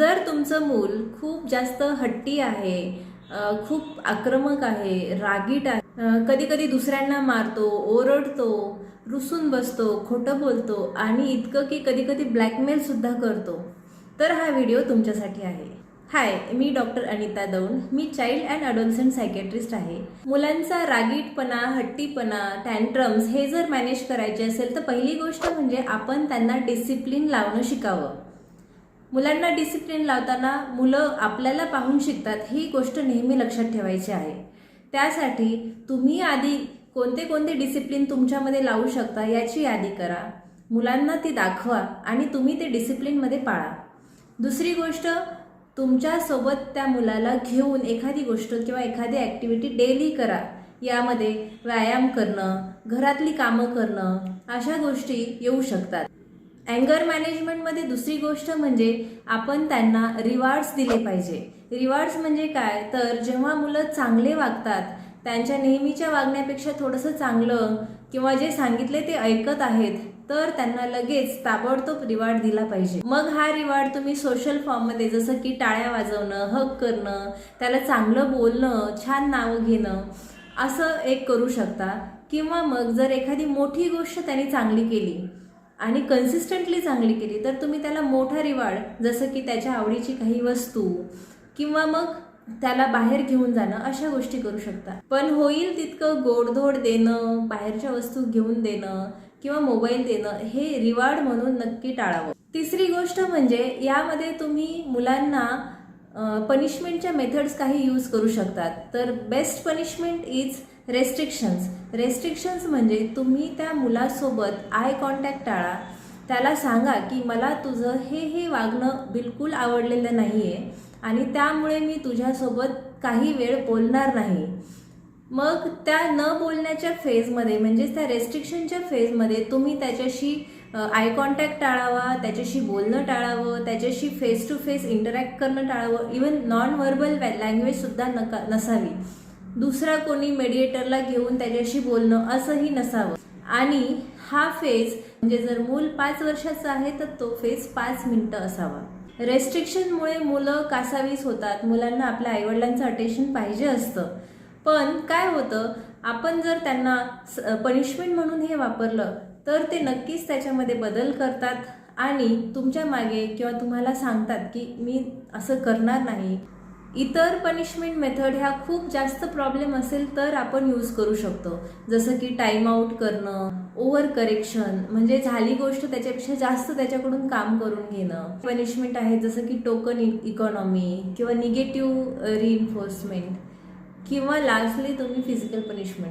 जर तुमचं मूल खूप जास्त हट्टी आहे खूप आक्रमक आहे रागीट आहे कधी कधी दुसऱ्यांना मारतो ओरडतो रुसून बसतो खोटं बोलतो आणि इतकं की कधी कधी ब्लॅकमेल सुद्धा करतो तर हा व्हिडिओ तुमच्यासाठी आहे. हाय मी डॉक्टर अनिता दौंड. मी चाइल्ड अँड अडोलसंट सायकॅट्रिस्ट आहे. मुलांचा रागीटपणा हट्टीपणा टँट्रम्स हे जर मॅनेज करायचे असेल तर पहिली गोष्ट म्हणजे आपण त्यांना डिसिप्लिन लावणं शिकावं. मुलांना डिसिप्लिन लावताना मुलं आपल्याला पाहून शिकतात ही गोष्ट नेहमी लक्षात ठेवायची आहे. त्यासाठी तुम्ही आधी कोणते कोणते डिसिप्लिन तुमच्यामध्ये लावू शकता याची यादी करा. मुलांना ती दाखवा आणि तुम्ही ते डिसिप्लिनमध्ये पाळा. दुसरी गोष्ट तुमच्यासोबत त्या मुलाला घेऊन एखादी गोष्ट किंवा एखादी ॲक्टिव्हिटी डेली करा. यामध्ये व्यायाम करणं घरातली कामं करणं अशा गोष्टी येऊ शकतात. अँगर मॅनेजमेंटमध्ये दुसरी गोष्ट म्हणजे आपण त्यांना रिवॉर्ड्स दिले पाहिजे. रिवॉर्ड्स म्हणजे काय? तर जेव्हा मुलं चांगले वागतात त्यांच्या नेहमीच्या वागण्यापेक्षा थोडंसं चांगलं किंवा जे सांगितले ते ऐकत आहेत तर त्यांना लगेच ताबडतोब रिवार्ड दिला पाहिजे. मग हा रिवार्ड तुम्ही सोशल फॉर्ममध्ये जसं की टाळ्या वाजवणं हक करणं त्याला चांगलं बोलणं छान नावं घेणं असं एक करू शकता. किंवा मग जर एखादी मोठी गोष्ट त्यांनी चांगली केली आणि कन्सिस्टंटली चांगली केली तर तुम्ही त्याला मोठा रिवार्ड जसं की त्याच्या आवडीची काही वस्तू किंवा मग त्याला बाहेर घेऊन जाणं अशा गोष्टी करू शकता. पण होईल तितकं गोडधोड देणं बाहेरच्या वस्तू घेऊन देणं किंवा मोबाईल देणं हे रिवार्ड म्हणून नक्की टाळावं. तिसरी गोष्ट म्हणजे यामध्ये तुम्ही मुलांना पनिशमेंटच्या मेथड्स काही यूज करू शकतात. तर best punishment is restrictions restrictions म्हणजे तुम्ही त्या मुलासोबत आय कॉन्टॅक्ट टाळा. त्याला सांगा की मला तुझं हे हे वागणं बिलकुल आवडलेलं नाही आहे आणि त्यामुळे मी तुझ्यासोबत काही वेळ बोलणार नाही. मग त्या न बोलण्याच्या फेजमध्ये म्हणजेच त्या रेस्ट्रिक्शनच्या फेजमध्ये तुम्ही त्याच्याशी आय कॉन्टॅक्ट टाळावा त्याच्याशी बोलणं टाळावं त्याच्याशी फेस टू फेस इंटरॅक्ट करणं टाळावं इवन नॉन व्हर्बल लँग्वेजसुद्धा नका नसावी. दुसरा कोणी मेडिएटरला घेऊन त्याच्याशी बोलणं असंही नसावं. आणि हा फेज म्हणजे जर मूल पाच वर्षाचं आहे तर तो फेज पाच मिनिटं असावा. रेस्ट्रिक्शनमुळे मुलं कासावीस होतात. मुलांना आपल्या आईवडिलांचं अटेन्शन पाहिजे असतं. पण काय होतं? आपण जर त्यांना पनिशमेंट म्हणून हे वापरलं तर ते नक्कीच त्याच्यामध्ये बदल करतात आणि तुमच्या मागे किंवा तुम्हाला सांगतात की मी असं करणार नाही. इतर पनिशमेंट मेथड ह्या खूप जास्त प्रॉब्लेम असेल तर आपण यूज करू शकतो. जसं की टाइम आऊट करणं ओव्हर करेक्शन म्हणजे झाली गोष्ट त्याच्यापेक्षा जास्त त्याच्याकडून काम करून घेणं. पनिशमेंट आहे जसं की टोकन इकॉनॉमी e-, किंवा निगेटिव्ह रिइन्फोर्समेंट किंवा लास्टली तुम्ही फिजिकल पनिशमेंट